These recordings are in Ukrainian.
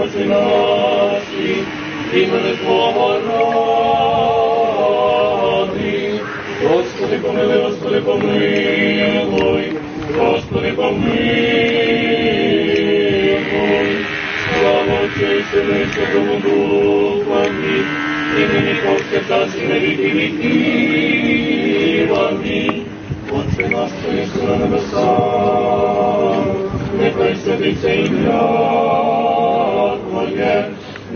очі наші, імени Твого ради. Господи, помилуй, Господи, помилуй, Господи, помилуй. Слава Отцю і Святому Духові, і нині повсякчас і на віки віків. Амінь. Отче наш, що єси на небесах, нехай святиться ім'я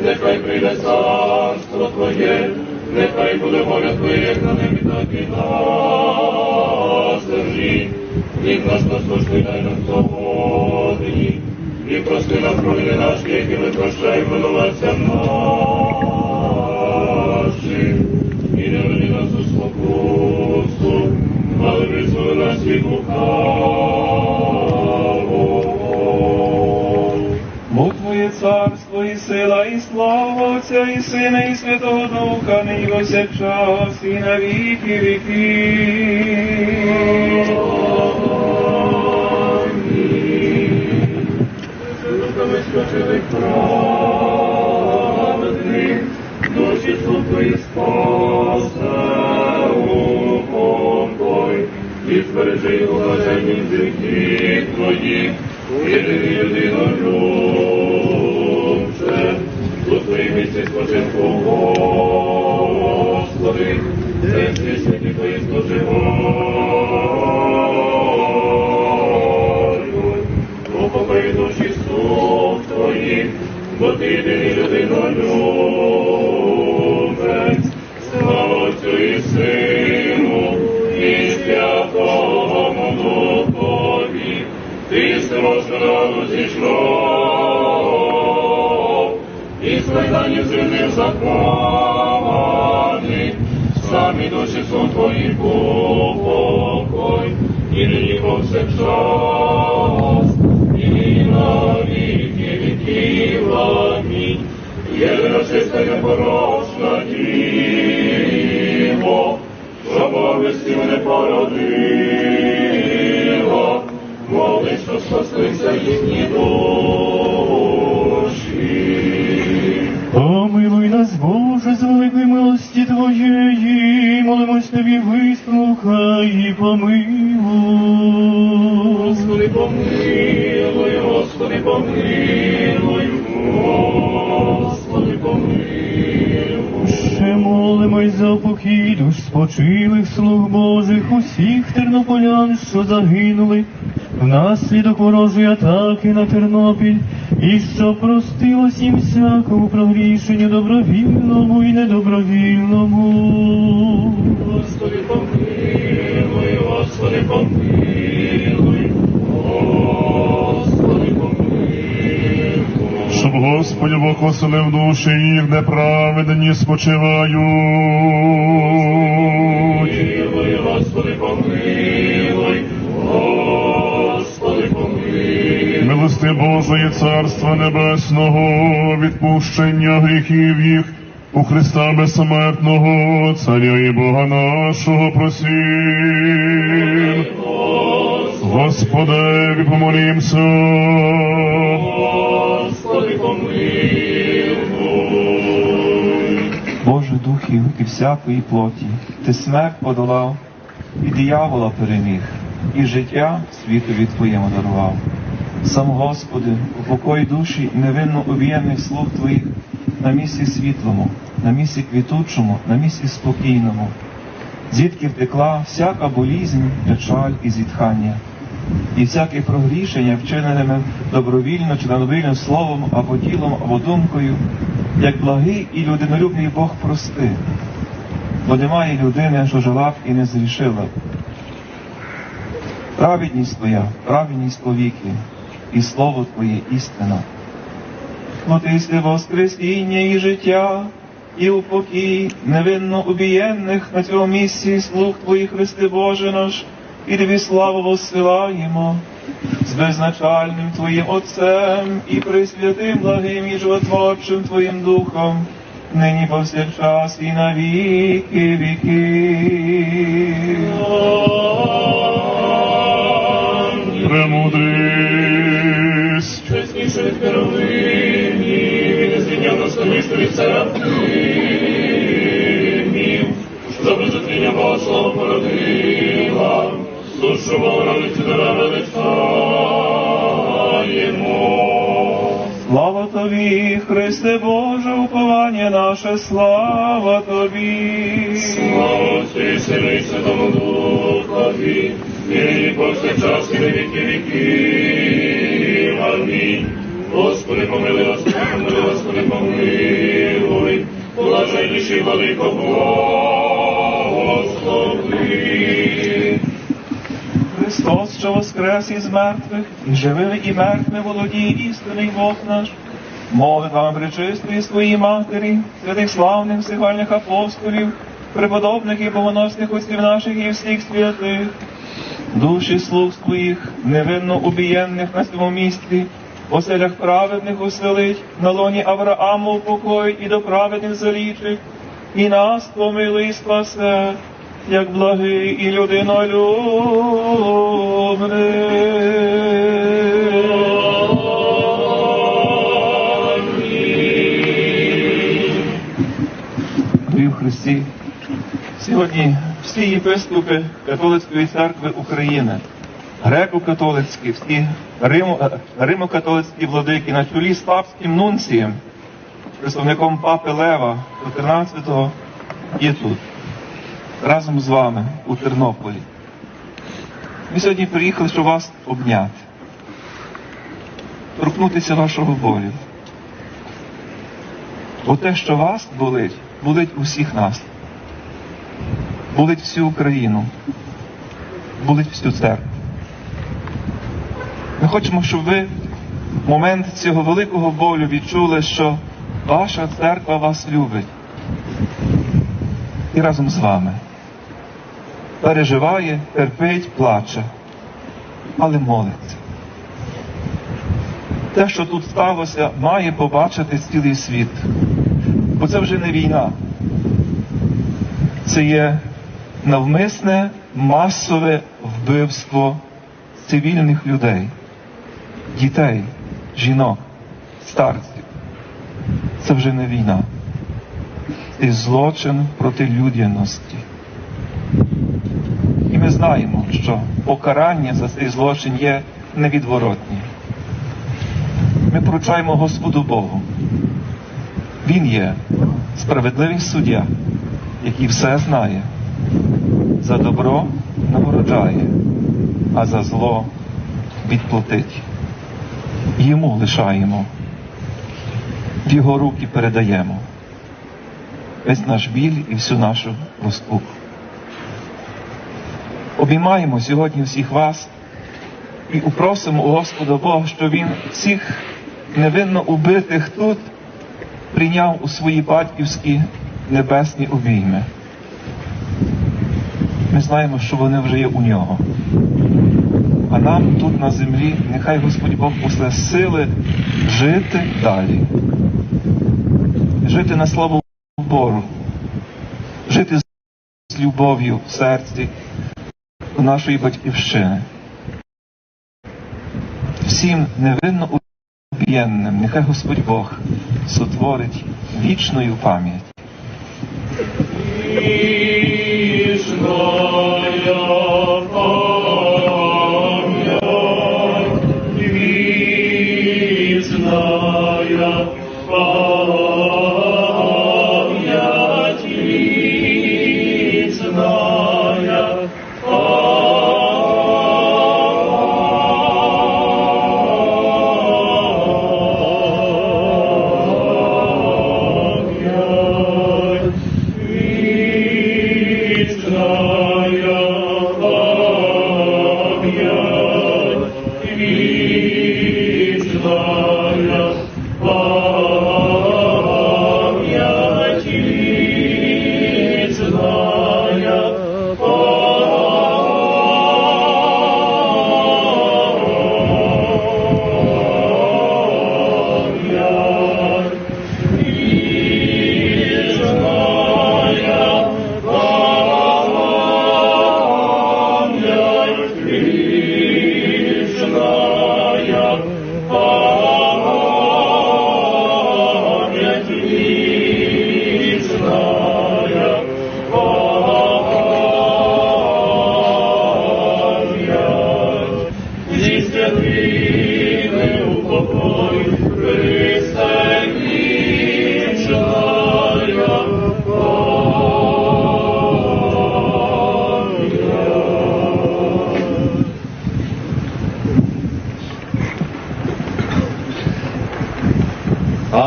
нехай прийде царство Твоє, нехай буде воля Твоя, як на небі, так і на землі. Хліб наш насущний дай нам сьогодні, і прости нам провини наші, які ми прощаємо винуватцям нашим, і не веди нас у спокусу, але визволи нас від лукавого. І Сина, і Святого Духа, нині повсякчас, і на віки віків. Духами спочили праведних, душі слухої спасе упокой, і збережи його блаженні житті твої, єдиний людину у твоїй місці спочинку, Господи, де святі твої споживають, упокой душі слуг твоїх, бо ти єдиний людинолюбець, слава Отцю і Сину, і Святому Духові, ти сирожно зійшов, і складання земних закованих, самі душі сон твої покой, і нині повсякчас, і на віки віків. Амінь. Єдина чиста непорочна діво, що Богості мене породила, моли, що спаслися їхні Усіх тернополян, що загинули внаслідок ворожої атаки на Тернопіль, і що простилось їм всякому прогрішенню добровільному і недобровільному. Господи, помилуй, Господи, помилуй, Щоб Господь Бог оселив душі їх, де праведні спочивають. Помилуй, Господи, помилуй, Господи, помилуй. Милости Божої Царства Небесного, відпущення гріхів їх у Христа безсмертного, Царя і Бога нашого просім. Господеві помолімся. Боже духів і всякої плоті, ти смерть подолав, і диявола переміг, і життя світові Твоєму дарував. Сам Господи, упокой душі невинно ув'єнних слуг Твоїх на місці світлому, на місці квітучому, на місці спокійному, звідки втекла всяка болізнь, печаль і зітхання, і всяке прогрішення, вчиненими добровільно чи надобільним словом або ділом, або думкою, як благий і людинолюбний Бог прости, бо немає людини, що жила б і не зрішила. Праведність Твоя, праведність повіки, і слово Твоє істина. Но ти си воскресіння і життя, і упокій невинно убієнних на цьому місці слуг Твоїх, Христи Боже наш, і Тобі славу воссилаємо з безначальним Твоїм Отцем і присвятим благим і животворчим Твоїм Духом, нині повсякчас і на віки віків. Духові, нині повсякчас і на віки віків. Амінь. Господи, помилуй, Господи, помилуй, Господи, помилуй, блаженніший владико Господи. Христос, що воскрес із мертвих, і живими, і мертвими володіє істинний Бог наш. Молитвами причистої своїй матері, святих славних сигальних апостолів, преподобних і богоносних отців наших і всіх святих, душі слуг твоїх, невинно убієнних на цьому місці, оселях праведних уселить, на лоні Аврааму упокоїть і до праведних залічить, і нас помилуй спасе, як благий і людинолюбний. Христі, сьогодні всі єпископи Католицької церкви України, греко-католицькі, всі е, римо-католицькі владики на чолі з папським нунцієм, представником папи Лева 14-го, є тут, разом з вами у Тернополі. Ми сьогодні приїхали, щоб вас обняти, торкнутися вашого болю. Бо те, що вас болить, болить усіх нас. Болить всю Україну, болить всю церкву. Ми хочемо, щоб ви в момент цього великого болю відчули, що ваша церква вас любить. І разом з вами переживає, терпить, плаче, але молиться. Те, що тут сталося, має побачити цілий світ. Бо це вже не війна. Це є навмисне масове вбивство цивільних людей, дітей, жінок, старців. Це вже не війна. Це злочин проти людяності. І ми знаємо, що покарання за цей злочин є невідворотнім. Ми поручаємо Господу Богу. Він є справедливий суддя, який все знає. За добро нагороджає, а за зло відплатить. Йому лишаємо, в його руки передаємо весь наш біль і всю нашу розпуку. Обіймаємо сьогодні всіх вас і упросимо у Господа Бога, що Він всіх невинно убитих тут прийняв у свої батьківські небесні обійми. Ми знаємо, що вони вже є у нього. А нам тут на землі нехай Господь Бог пошле сили жити далі, жити на славу Богу, жити з любов'ю в серці до нашої батьківщини. Всім невинно убієнним, нехай Господь Бог сотворить вічною пам'ять. Lord.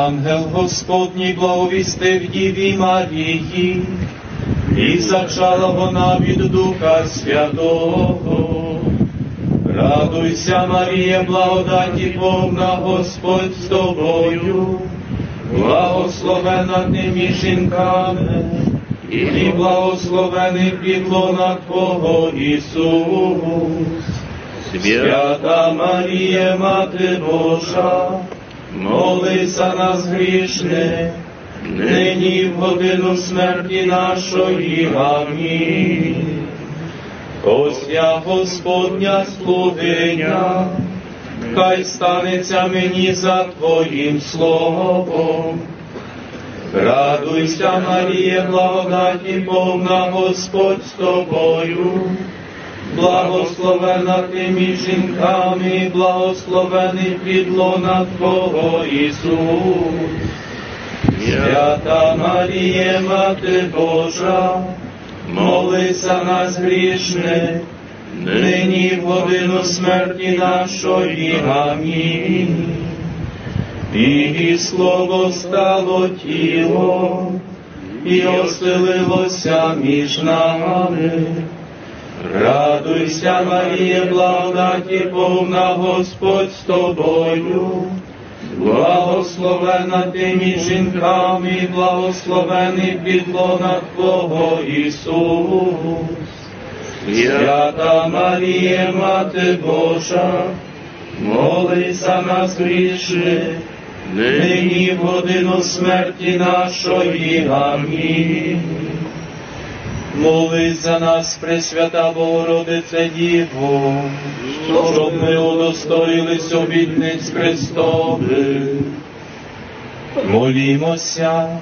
Ангел Господній благовістив Діві Марії, і зачала вона від Духа Святого. Радуйся, Марія, благодаті повна Господь з тобою, благословена ти між жінками, і благословений плітлона Твого Ісус. Свята Марія, Мати Божа, молись за нас грішних, нині в годину смерті нашої. Амінь. Ось я Господня слугиня, хай станеться мені за Твоїм словом. Радуйся, Марія, благодаті повна Господь з тобою. Благословена ти між жінками, благословений підлона Твого Ісус. Свята Марія, Мати Божа, молися нас грішних, нині в годину смерті нашої. Амінь. І слово стало тілом, і оселилося між нами. Радуйся, Марія, благодаті повна Господь з тобою. Благословена ти між жінками, благословений підлона Твого Ісус. Свята Марія, Мати Божа, молись за нас грішних, нині в годину смерті нашої. Амінь. Молись за нас, Пресвята Богородице Діво, щоб ми удостоїлись обітниць Христових. Молімося,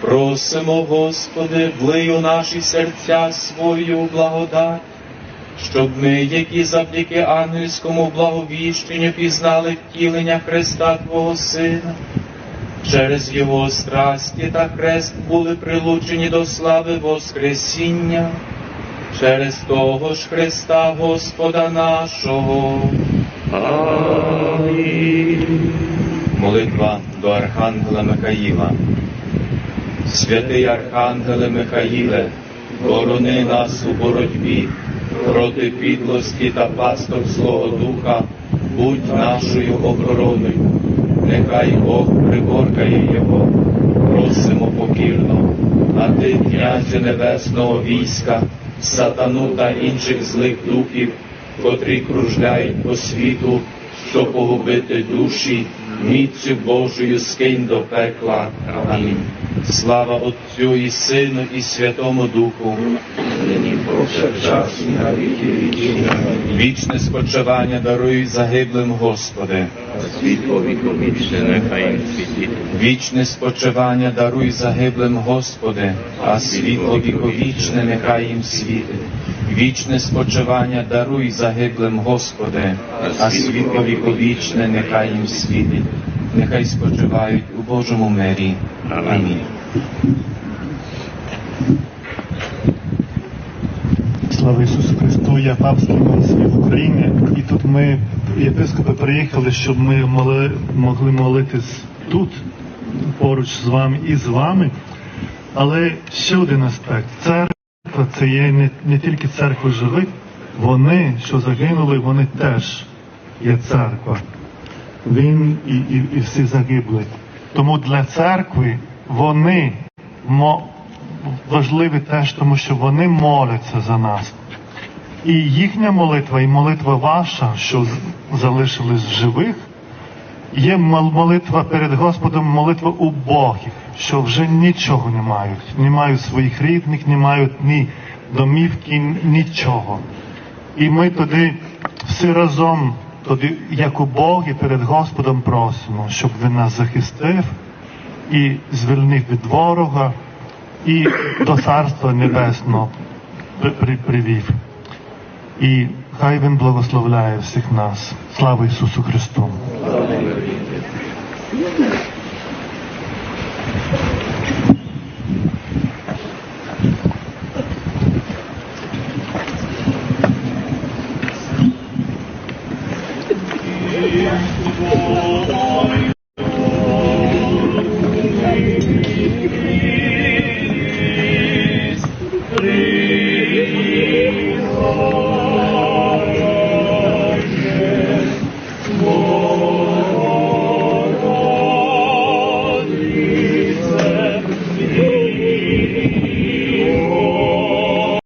просимо, Господи, влий у наші серця свою благодать, щоб ми, які завдяки ангельському благовіщенню пізнали втілення Христа Твого Сина, через Його страсті та хрест були прилучені до слави Воскресіння, через того ж Христа Господа нашого. Амінь. Молитва до Архангела Михаїла. Святий Архангеле Михаїле, борони нас у боротьбі проти підлості та пасток Злого Духа, будь нашою обороною. Нехай Бог приборкає його, просимо покірно, а ти, князю небесного війська, сатану та інших злих духів, котрі кружляють по світу, щоб погубити душі, міцю Божою скинь до пекла. Амінь. Слава Отцю і Сину, і Святому Духу. на віки вічні. Вічне спочивання даруй загиблим, Господи. Вічне спочивання даруй загиблим, Господи, а світло віковічне нехай їм світить. Вічне спочивання даруй загиблим, Господи, а світло віковічне нехай їм світить. Нехай спочивають у Божому мирі. Амінь. Слава Ісусу Христу, я папський в Україні, і тут ми, єпископи, приїхали, щоб ми моли, могли молитись тут, поруч з вами і з вами. Але ще один аспект. Церква це є не, не тільки церква живих, вони, що загинули, вони теж є церква. Він і, і, і всі загибли. Тому для церкви вони важливі теж, тому що вони моляться за нас. І їхня молитва, і молитва ваша, що залишились живих, є молитва перед Господом, молитва убогих, що вже нічого не мають, не мають своїх рідних, не мають ні домівки, нічого. І ми тоді всі разом, тоді, як убогі, перед Господом просимо, щоб він нас захистив і звільнив від ворога, і до Царства Небесного при- при- привів. І хай Він благословляє всіх нас. Слава Ісусу Христу! どうも。